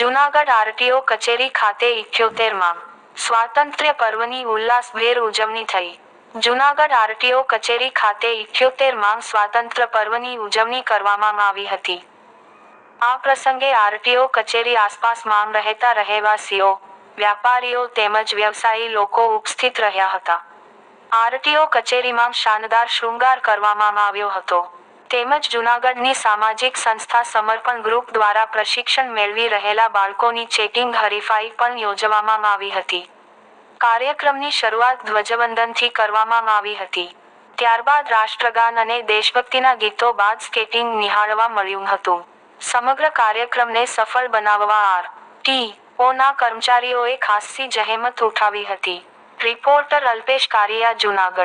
Junagadh RTO કચેરી ખાતે ઇઠ્યોતેરમાં સ્વાતંત્ર્ય પર્વની ઉલ્લાસભેર ઉજવણી થઈ. જૂનાગઢ આરટીઓ કચેરી ખાતે ઇઠ્યોતેરમાં સ્વાતંત્ર્ય પર્વની ઉજવણી કરવામાં આવી હતી. આ પ્રસંગે આરટીઓ કચેરી આસપાસમાં રહેતા રહેવાસીઓ, વ્યાપારીઓ તેમજ વ્યવસાયી લોકો ઉપસ્થિત રહ્યા હતા. આરટીઓ કચેરીમાં શાનદાર શૃંગાર કરવામાં આવ્યો હતો. તેમજ જૂનાગઢની સામાજિક સંસ્થા સમર્પણ ગ્રુપ દ્વારા પ્રશિક્ષણ મેળવી રહેલા બાળકોની ચેટિંગ હરીફાઈ પણ યોજવામાં આવી હતી. કાર્યક્રમની શરૂઆત ધ્વજવંદનથી કરવામાં આવી હતી. ત્યારબાદ રાષ્ટ્રગાન અને દેશભક્તિના ગીતો બાદ સ્કેટિંગ નિહાળવા મળ્યું હતું. સમગ્ર કાર્યક્રમને સફળ બનાવવા આર. ટી. ઓના કર્મચારીઓએ ખાસ્સી જહેમત ઉઠાવી હતી. રિપોર્ટર અલ્પેશ કારિયા, જૂનાગઢ.